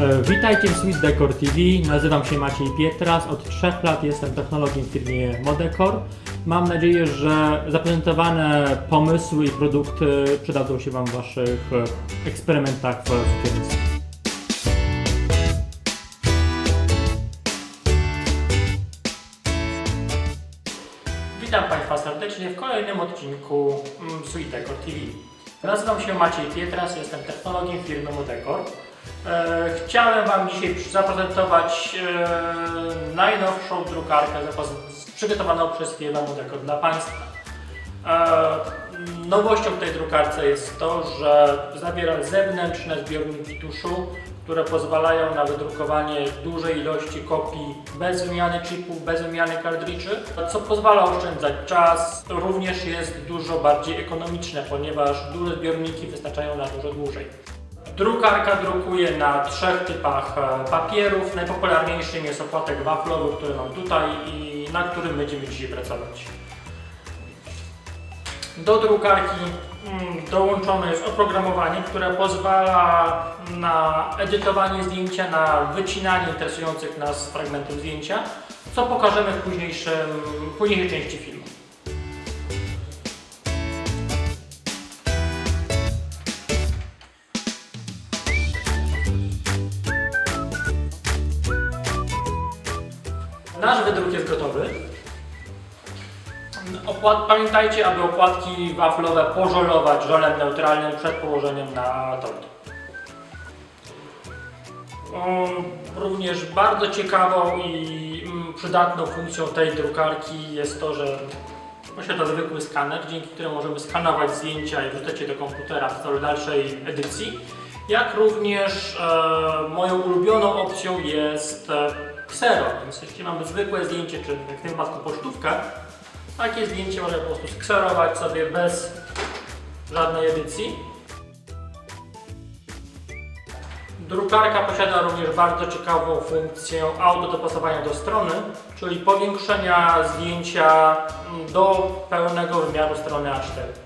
E, Witajcie w Sweet Decor TV. Nazywam się Maciej Pietras. Od trzech lat jestem technologiem w firmie Modecor. Mam nadzieję, że zaprezentowane pomysły i produkty przydadzą się Wam w Waszych eksperymentach w cukiernictwie. Witam Państwa serdecznie w kolejnym odcinku mm, Sweet Decor TV. Nazywam się Maciej Pietras, jestem technologiem firmy Modecor. E, chciałem Wam dzisiaj zaprezentować e, najnowszą drukarkę przygotowaną przez firmę Modecor dla Państwa. E, nowością w tej drukarce jest to, że zawiera zewnętrzne zbiorniki tuszu, które pozwalają na wydrukowanie dużej ilości kopii bez wymiany chipów, bez wymiany kartridży, co pozwala oszczędzać czas. Również jest dużo bardziej ekonomiczne, ponieważ duże zbiorniki wystarczają na dużo dłużej. Drukarka drukuje na trzech typach e, papierów. Najpopularniejszym jest opłatek waflowy, który mam tutaj i na którym będziemy dzisiaj pracować. Do drukarki mm, dołączone jest oprogramowanie, które pozwala na edytowanie zdjęcia, na wycinanie interesujących nas fragmentów zdjęcia, co pokażemy w późniejszym, późniejszej części filmu. Nasz wydruk jest gotowy. Opłat, pamiętajcie, aby opłatki waflowe pożolować żelem neutralnym przed położeniem na tort. Również bardzo ciekawą i mm, przydatną funkcją tej drukarki jest to, że posiada zwykły skaner, dzięki któremu możemy skanować zdjęcia i wrzucać je do komputera w celu dalszej edycji. Jak również e, moją ulubioną opcją jest e, ksero, więc jeśli mamy zwykłe zdjęcie, czy w tym wypadku pocztówkę, takie zdjęcie możemy po prostu skserować sobie bez żadnej edycji. Drukarka posiada również bardzo ciekawą funkcję autodopasowania do strony, czyli powiększenia zdjęcia do pełnego wymiaru strony A4.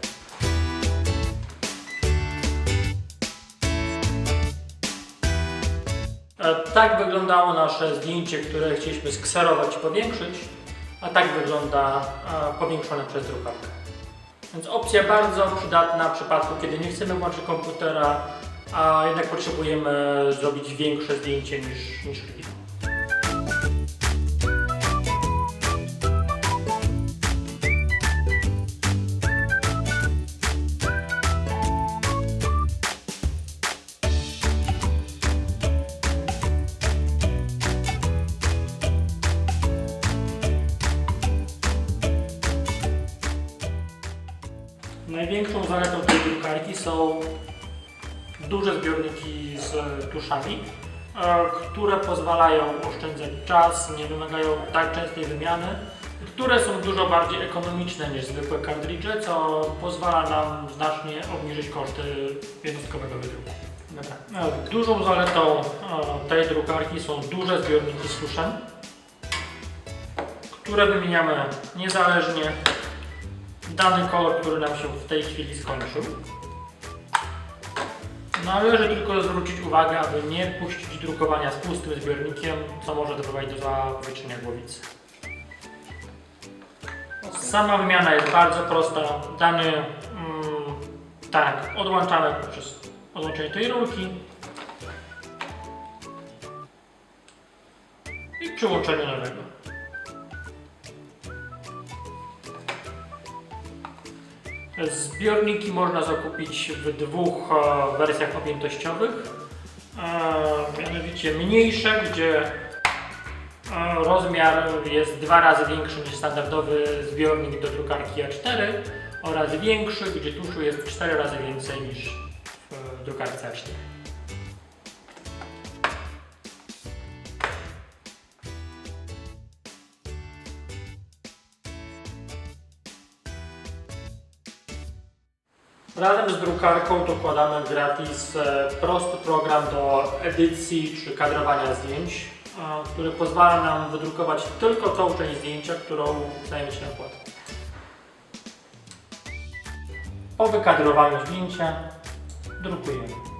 Tak wyglądało nasze zdjęcie, które chcieliśmy skserować i powiększyć, a tak wygląda e, powiększone przez drukarkę. Więc opcja bardzo przydatna w przypadku, kiedy nie chcemy włączyć komputera, a jednak potrzebujemy zrobić większe zdjęcie niż, niż chwilę. Największą zaletą tej drukarki są duże zbiorniki z tuszami, e, które pozwalają oszczędzać czas, nie wymagają tak częstej wymiany, które są dużo bardziej ekonomiczne niż zwykłe kartridże, co pozwala nam znacznie obniżyć koszty jednostkowego wydruku. Dobra. E, Dużą zaletą e, tej drukarki są duże zbiorniki z tuszem, które wymieniamy niezależnie dany kolor, który nam się w tej chwili skończył. Należy tylko zwrócić uwagę, aby nie puścić drukowania z pustym zbiornikiem, co może doprowadzić do zawłóczenia głowicy. Sama wymiana jest bardzo prosta. Dany mm, tak odłączamy poprzez odłączenie tej rurki i przyłączenie nowego. Zbiorniki można zakupić w dwóch e, wersjach objętościowych. E, mianowicie mniejsze, gdzie e, rozmiar jest dwa razy większy niż standardowy zbiornik do drukarki A4 oraz większy, gdzie tuszu jest cztery razy więcej niż w drukarce A4. Razem z drukarką dokładamy gratis e, prosty program do edycji czy kadrowania zdjęć, który pozwala nam wydrukować tylko tą część zdjęcia, którą chcemy mieć na płat. Po wykadrowaniu zdjęcia drukujemy.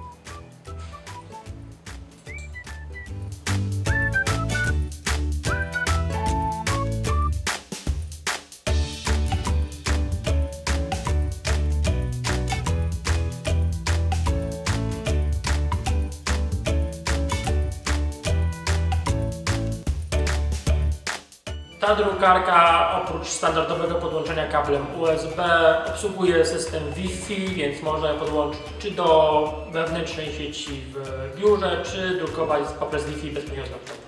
Ta drukarka oprócz standardowego podłączenia kablem USB obsługuje system Wi-Fi, więc można podłączyć czy do wewnętrznej sieci w biurze, czy drukować poprzez Wi-Fi bezpośrednio.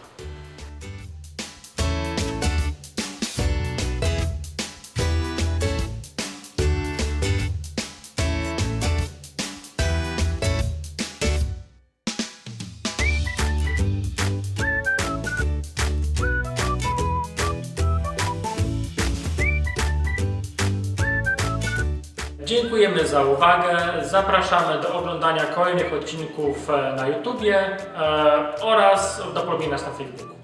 Dziękujemy za uwagę. Zapraszamy do oglądania kolejnych odcinków e, na YouTubie e, oraz do polubienia nas na Facebooku.